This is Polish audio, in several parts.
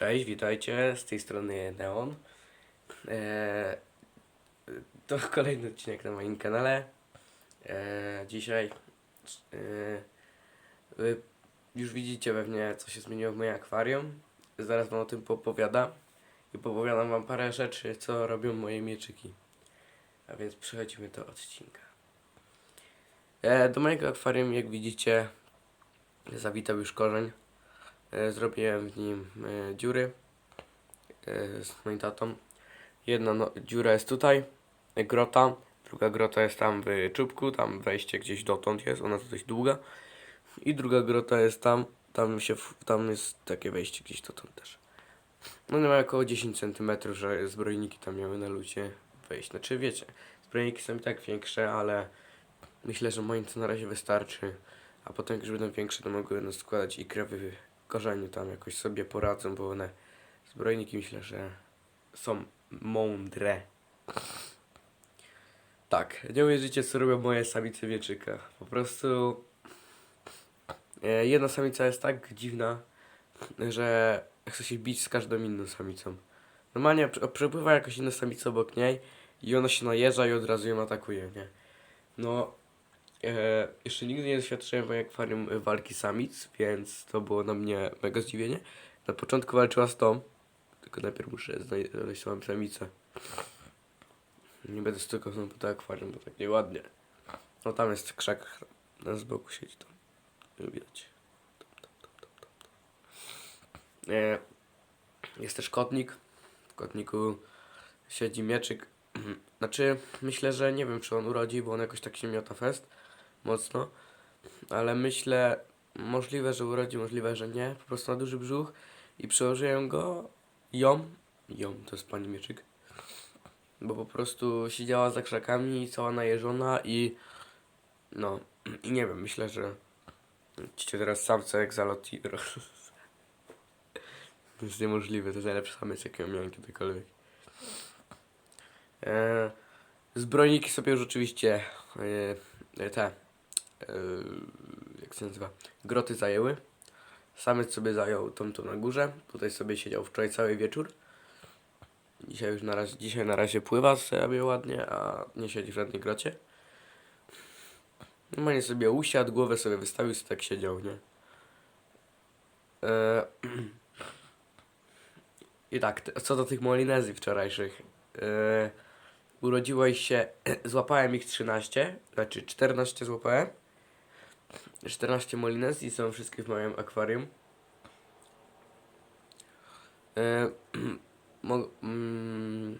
Cześć, witajcie, z tej strony Neon. Eee, to kolejny odcinek na moim kanale. Eee, dzisiaj eee, już widzicie pewnie, co się zmieniło w moim akwarium. Zaraz wam o tym opowiadam i popowiadam wam parę rzeczy, co robią moje mieczyki. A więc przechodzimy do odcinka. Eee, do mojego akwarium, jak widzicie, zawitał już korzeń. E, Zrobiłem w nim e, dziury e, z moim tatą. Jedna no, dziura jest tutaj, grota. Druga grota jest tam w czubku, tam wejście gdzieś dotąd jest, ona jest dość długa. I druga grota jest tam, tam, się, tam jest takie wejście gdzieś dotąd też. No nie ma około 10 cm, że zbrojniki tam miały na lucie wejść. Znaczy wiecie, zbrojniki są i tak większe, ale myślę, że moim to na razie wystarczy. A potem jak już będą większe, to mogę składać i krewy korzeniu tam jakoś sobie poradzą, bo one zbrojniki myślę, że są mądre. Tak, nie uwierzycie co robią moje samice wieczyka. Po prostu e, jedna samica jest tak dziwna, że chce się bić z każdą inną samicą. Normalnie prze- przepływa jakaś inna samica obok niej i ona się najeżdża i od razu ją atakuje, nie? No, E, jeszcze nigdy nie doświadczyłem w akwarium walki samic, więc to było na mnie mega zdziwienie. Na początku walczyła z tą, tylko najpierw muszę znaleźć tą samicę. Nie będę stykał po to akwarium, bo tak nieładnie. No tam jest krzak, na z boku siedzi tam. Widać. E, jest też kotnik. W kotniku siedzi mieczyk. Znaczy, myślę, że nie wiem, czy on urodzi, bo on jakoś tak się miota fest mocno, ale myślę, możliwe, że urodzi, możliwe, że nie, po prostu na duży brzuch i przełożyłem go, ją, ją, to jest pani Mieczyk, bo po prostu siedziała za krzakami, cała najeżona i no, i nie wiem, myślę, że widzicie teraz samce jak zaloti, to jest niemożliwe, to jest najlepszy samiec, jakiego miałem kiedykolwiek. E, zbrojniki sobie już oczywiście e, te jak się nazywa groty zajęły. Samiec sobie zajął tą tu na górze. Tutaj sobie siedział wczoraj cały wieczór. Dzisiaj już na razie, dzisiaj na razie pływa sobie ładnie, a nie siedzi w żadnej grocie. Normalnie sobie usiadł, głowę sobie wystawił, sobie tak siedział, nie? E, I tak, co do tych Molinezji wczorajszych. E, urodziłeś się, złapałem ich 13, znaczy 14 złapałem. 14 Molinezji są wszystkie w moim akwarium. E, mm,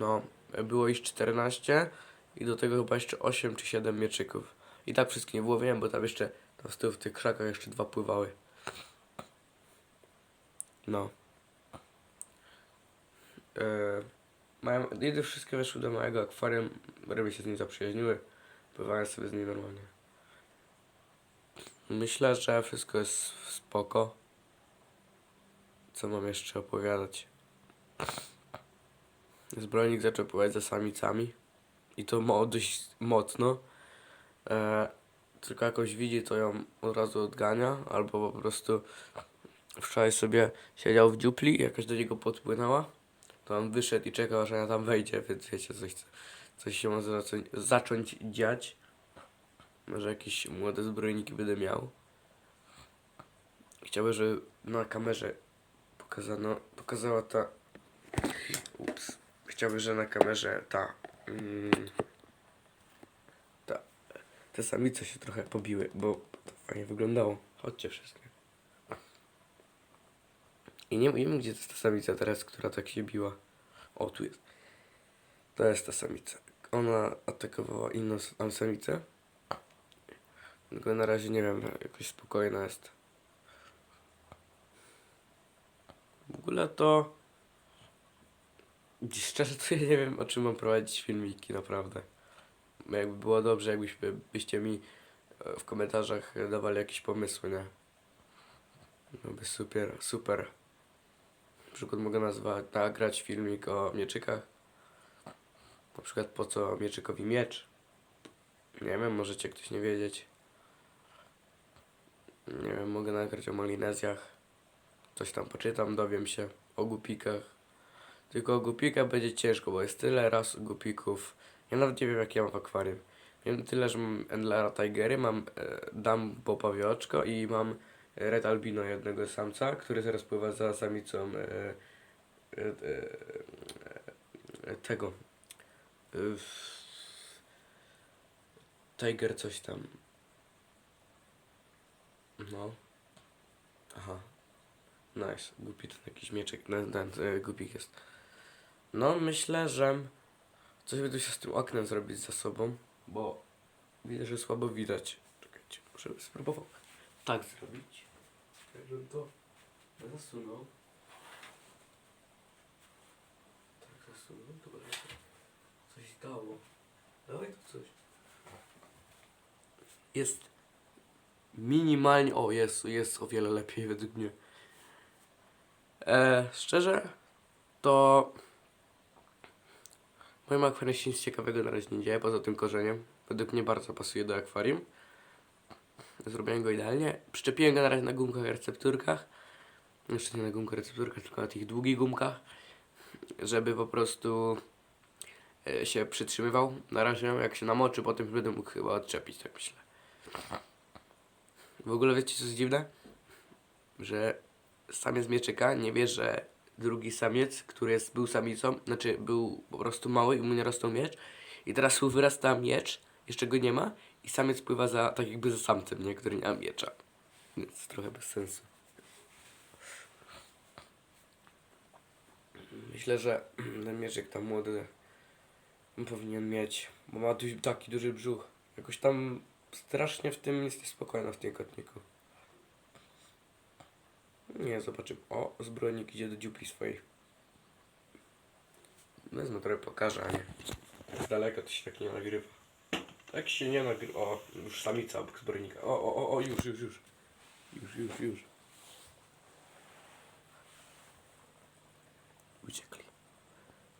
no, było ich 14 i do tego chyba jeszcze 8 czy 7 mieczyków. I tak wszystkie nie wyłowiłem, bo tam jeszcze tam z tyłu w tych krzakach jeszcze dwa pływały. No. E, mają, wszystkie weszły do mojego akwarium, ryby się z nim zaprzyjaźniły, pływałem sobie z nim normalnie. Myślę, że wszystko jest spoko. Co mam jeszcze opowiadać? Zbrojnik zaczął pływać za samicami i to mo dość mocno. E, tylko jakoś widzi, to ją od razu odgania, albo po prostu wczoraj sobie siedział w dziupli i jakaś do niego podpłynęła to on wyszedł i czekał, aż ona tam wejdzie, więc wiecie, coś, coś się może zacząć, zacząć dziać. Może jakieś młode zbrojniki będę miał. Chciałbym, żeby na kamerze pokazano, pokazała ta... Ups. Chciałbym, że na kamerze ta... Mm, ta... Te samice się trochę pobiły, bo to fajnie wyglądało. Chodźcie wszystkie. I nie, wiem, gdzie to jest ta samica teraz, która tak się biła. O, tu jest. To jest ta samica. Ona atakowała inną samicę. Tylko na razie nie wiem, jakoś spokojna jest. W ogóle to... Szczerze to ja nie wiem, o czym mam prowadzić filmiki, naprawdę. Jakby było dobrze, jakbyście byście mi e, w komentarzach dawali jakieś pomysły, nie? No by super, super. Na przykład mogę nazwać, nagrać filmik o mieczykach. Na przykład po co mieczykowi miecz. Nie wiem, możecie ktoś nie wiedzieć. Nie wiem, mogę nagrać o Malinezjach. coś tam poczytam, dowiem się o gupikach. Tylko o gupikach będzie ciężko, bo jest tyle ras gupików. Ja nawet nie wiem, jak ja mam w akwarium. Wiem tyle, że mam Endlara Tigery, mam e, Dumbo Pawioczko i mam Red Albino jednego samca, który teraz pływa za samicą e, e, e, e, tego. E, Tiger coś tam. No. Aha. Nice. Głupi ten jakiś mieczek. Ten, ten głupik jest. No, myślę, że coś tu się z tym oknem zrobić za sobą, bo widzę, że słabo widać. Czekajcie, muszę spróbował tak zrobić. Żebym to zasunął. Tak zasunął, to będzie coś dało. Dawaj to coś. Jest minimalnie, o jest, jest o wiele lepiej według mnie. E, szczerze, to w moim akwarium się nic ciekawego na razie nie dzieje, poza tym korzeniem. Według mnie bardzo pasuje do akwarium. Zrobiłem go idealnie. Przyczepiłem go na razie na gumkach recepturkach. Jeszcze nie na gumkach recepturkach, tylko na tych długich gumkach. Żeby po prostu e, się przytrzymywał. Na razie jak się namoczy, potem będę mógł chyba odczepić, tak myślę. W ogóle wiecie co jest dziwne? Że samiec mieczyka nie wie, że drugi samiec, który jest, był samicą, znaczy był po prostu mały i mu nie rosnął miecz i teraz mu wyrasta miecz, jeszcze go nie ma i samiec pływa za, tak jakby za samcem, nie? Który nie ma miecza. Więc trochę bez sensu. Myślę, że ten mieczek tam młody powinien mieć, bo ma taki duży brzuch. Jakoś tam strasznie w tym jest niespokojna w tym kotniku. Nie, zobaczymy. O, zbrojnik idzie do dziupli swojej. Wezmę trochę pokażę, a nie. Z daleka to się tak nie nagrywa. Tak się nie nagrywa. O, już samica obok zbrojnika. O, o, o, o, już, już, już. Już, już, już. Uciekli.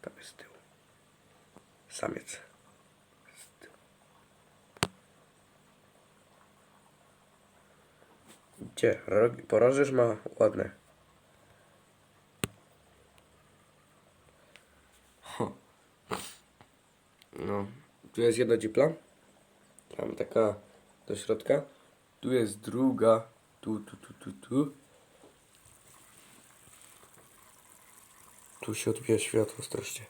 Tam jest z tyłu. Samiec. Z tyłu. Gdzie? Rogi- ma ładne. No, tu jest jedna dzipla. Tam taka do środka. Tu jest druga. Tu, tu, tu, tu, tu. Tu się odbija światło strasznie.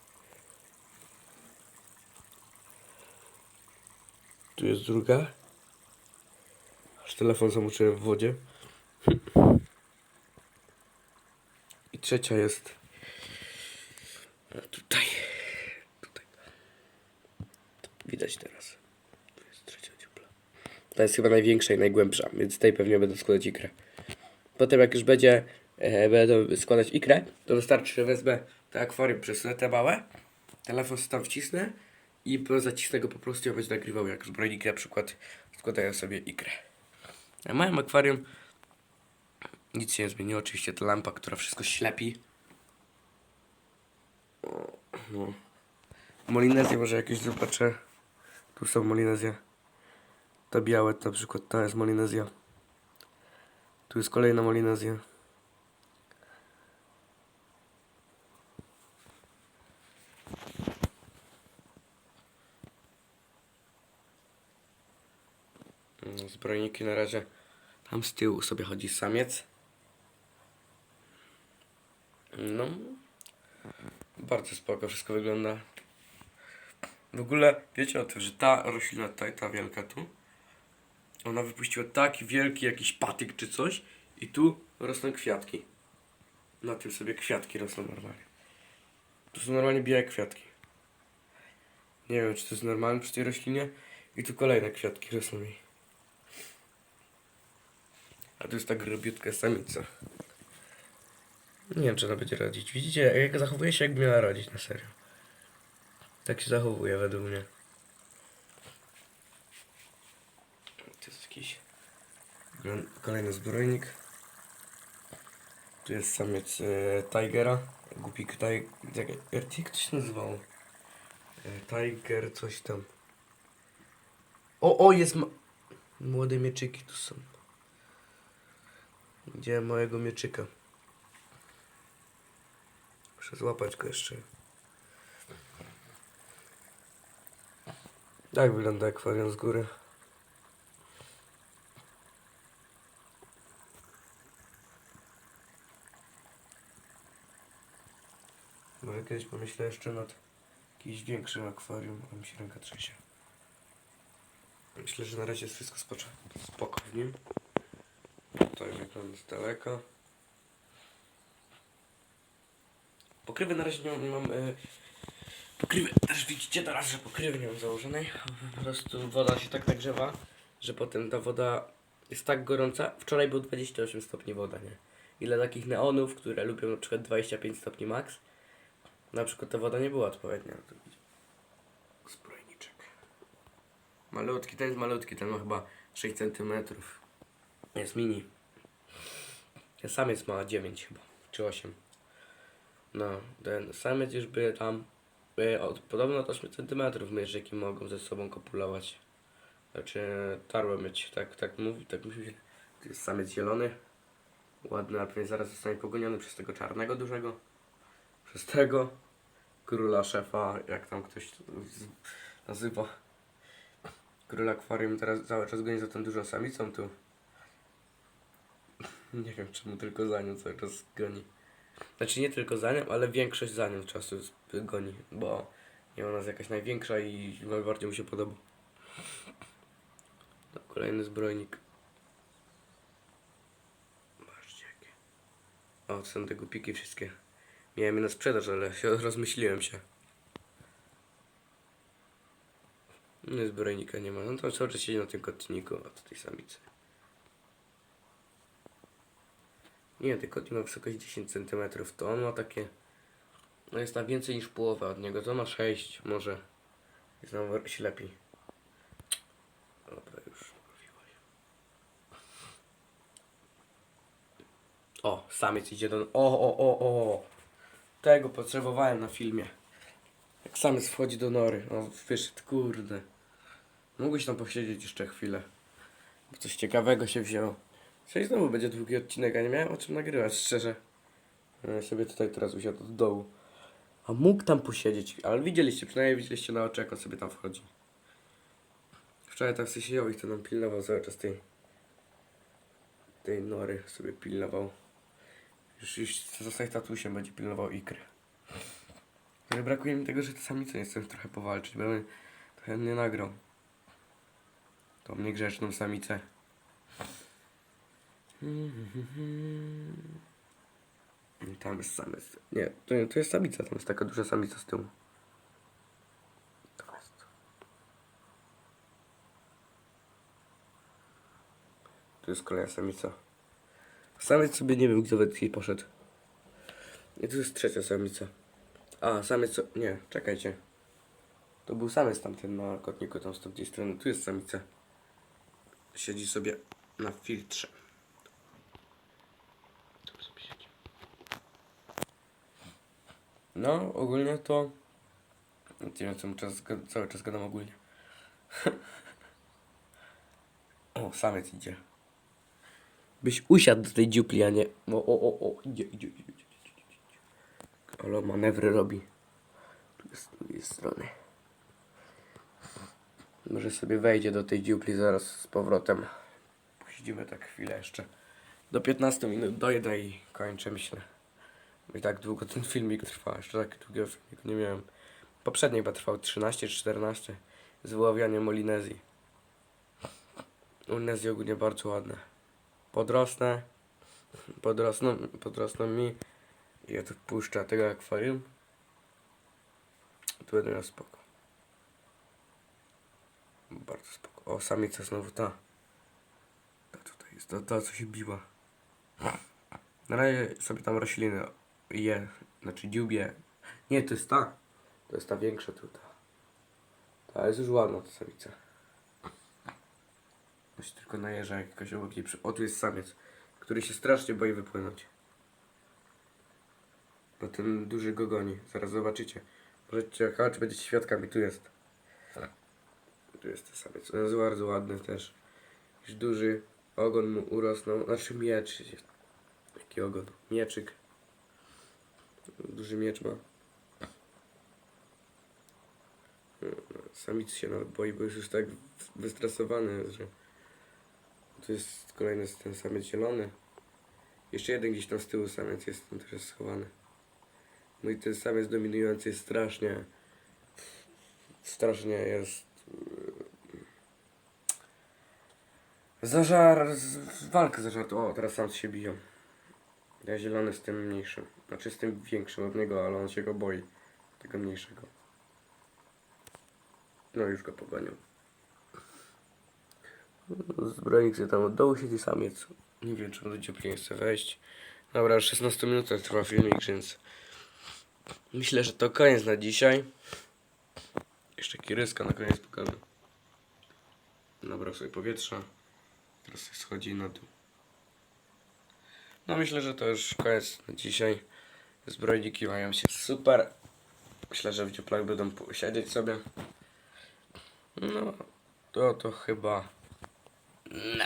Tu jest druga. Aż telefon zamoczyłem w wodzie. I trzecia jest tutaj. Tutaj. Widać teraz. Tu jest trzecia dziupla. Ta jest chyba największa i najgłębsza, więc tej pewnie będę składać ikrę. Potem jak już będzie e, będę składać ikrę, to wystarczy, że wezmę to akwarium, przesunę te małe, telefon tam wcisnę i zacisnę go po prostu i on będzie nagrywał jak zbrojnik na przykład składają sobie ikrę. A moim akwarium nic się nie zmieniło. Oczywiście ta lampa, która wszystko ślepi. No. Molinezję może jakieś zobaczę. Tu są Molinezje. Te białe na przykład, ta jest Molinezja. Tu jest kolejna Molinezja. No, Zbrojniki na razie. Tam z tyłu sobie chodzi samiec. No. Bardzo spoko wszystko wygląda. W ogóle wiecie o tym, że ta roślina tutaj, ta wielka tu, ona wypuściła taki wielki jakiś patyk czy coś i tu rosną kwiatki. Na tym sobie kwiatki rosną normalnie. To są normalnie białe kwiatki. Nie wiem, czy to jest normalne przy tej roślinie. I tu kolejne kwiatki rosną jej. A tu jest ta grobiutka samica. Nie wiem, czy ona będzie rodzić. Widzicie, jak zachowuje się, jakby miała rodzić, na serio. Tak się zachowuje według mnie. To jest jakiś kolejny zbrojnik. Tu jest samiec e, Tigera. Głupik Tiger. Jak to się nazywało? E, tiger, coś tam. O, o, jest ma... Młode mieczyki tu są. Gdzie mojego mieczyka? Muszę złapać go jeszcze. Tak wygląda akwarium z góry. Może kiedyś pomyślę jeszcze nad jakimś większym akwarium, a mi się ręka trzęsie. Myślę, że na razie jest wszystko spoko w nim. Tutaj wygląda z daleka. Pokrywy na razie nie mam, e, pokrywy, też widzicie teraz, że pokrywy nie mam założonej. Po prostu woda się tak nagrzewa, że potem ta woda jest tak gorąca. Wczoraj był 28 stopni woda, nie? Ile takich neonów, które lubią na przykład 25 stopni max, na przykład ta woda nie była odpowiednia. Zbrojniczek. Malutki, ten jest malutki, ten ma chyba 6 cm. Jest mini. Ten samiec ma 9 chyba, czy 8. No, ten samiec już by tam y, od, podobno od 8 cm mierzyki mogą ze sobą kopulować. Znaczy tarłę mieć, tak, tak mówi, tak mówi. To jest samiec zielony. Ładny, a pewnie zaraz zostanie pogoniony przez tego czarnego dużego. Przez tego króla szefa, jak tam ktoś to nazywa. Król akwarium teraz cały czas goni za tą dużą samicą tu. Nie wiem czemu tylko za nią cały czas goni. Znaczy nie tylko za nią, ale większość za nią czasu goni, bo nie ona jest jakaś największa i najbardziej mu się podoba. No, kolejny zbrojnik. Patrzcie jakie. O, to są te gupiki wszystkie. Miałem je na sprzedaż, ale się rozmyśliłem się. No zbrojnika nie ma. No to cały czas siedzi na tym kotniku, a tutaj samicy. Nie, ten kotnik ma wysokość 10 cm, to on ma takie... No jest na więcej niż połowę od niego, to ma 6 może. Jest nam się lepiej. Dobra, już mówiłaś. O, samiec idzie do... O, o, o, o! Tego potrzebowałem na filmie. Jak samiec wchodzi do nory. O, wyszedł, kurde. Mógłbyś tam posiedzieć jeszcze chwilę. Bo coś ciekawego się wzięło. Czyli znowu będzie długi odcinek, a nie miałem o czym nagrywać, szczerze. Ja sobie tutaj teraz usiadł od dołu. A mógł tam posiedzieć, ale widzieliście, przynajmniej widzieliście na oczy, jak on sobie tam wchodzi. Wczoraj tak sobie siedział i to nam pilnował cały czas tej, tej nory, sobie pilnował. Już, już zostaje tatusiem, będzie pilnował ikry. Ale brakuje mi tego, że samice nie chcę trochę powalczyć, bo bym trochę nie nagrał. Tą niegrzeczną samicę. Tam jest samiec. Nie, to, to jest samica, tam jest taka duża samica z tyłu. To jest. Tu jest kolejna samica. Samiec sobie nie wiem, gdzie wetki poszedł. I tu jest trzecia samica. A, samiec, nie, czekajcie. To był samiec tamten na kotniku, tam z tamtej strony. Tu jest samica. Siedzi sobie na filtrze. Tam sobie siedzi. No, ogólnie to... Nie wiem, co czas, cały czas gadam ogólnie. o, samiec idzie. Byś usiadł do tej dziupli, a nie... O, o, o, o, idzie, idzie, idzie, idzie, idzie. Ale manewry robi. Tu jest z drugiej strony. Może sobie wejdzie do tej dziupli zaraz z powrotem. Posiedzimy tak chwilę jeszcze. Do 15 minut dojdę i kończę, myślę. I tak długo ten filmik trwa. Jeszcze tak długiego filmiku nie miałem. Poprzedni chyba trwał 13 czy 14. Z wyławianiem Molinezji. Molinezji ogólnie bardzo ładne. Podrosnę. Podrosną, podrosną mi. I ja tu puszczę tego akwarium. Tu będę miał spoko. Bardzo spoko. O, samica znowu ta. Ta tutaj jest, ta, ta co się biła. Na razie sobie tam rośliny je, znaczy dziubie. Nie, to jest ta. To jest ta większa tutaj. Ta jest już ładna ta samica. Musi tylko najeżdża jakoś obok niej przy... O, tu jest samiec, który się strasznie boi wypłynąć. Bo ten duży go goni. Zaraz zobaczycie. Możecie jechać, czy będziecie świadkami. Tu jest. Tu jest ten samiec. On jest bardzo ładny też. Już duży. Ogon mu urosnął. Znaczy miecz. Jaki ogon? Mieczyk. Duży miecz ma. No, Samic się nawet boi, bo jest już tak wystresowany, że to jest kolejny ten samiec zielony. Jeszcze jeden gdzieś tam z tyłu samiec jest, ten też jest schowany. No i ten samiec dominujący jest strasznie, strasznie jest Zażar, z- z- walkę zażartu. O, teraz sam się biją. Ja zielony z tym mniejszym. Znaczy z tym większym od niego, ale on się go boi. Tego mniejszego. No już go pogonił. Zbrojnik sobie tam od dołu siedzi samiec. Nie wiem, czy on do dziupli nie chce wejść. Dobra, już 16 minut trwa filmik, więc myślę, że to koniec na dzisiaj. Jeszcze kiryska na koniec pokażę. Nabrał sobie powietrza. Teraz schodzi na dół. No myślę, że to już koniec na dzisiaj. Zbrojniki mają się super. Myślę, że w dziuplach będą siedzieć sobie. No, to to chyba... No.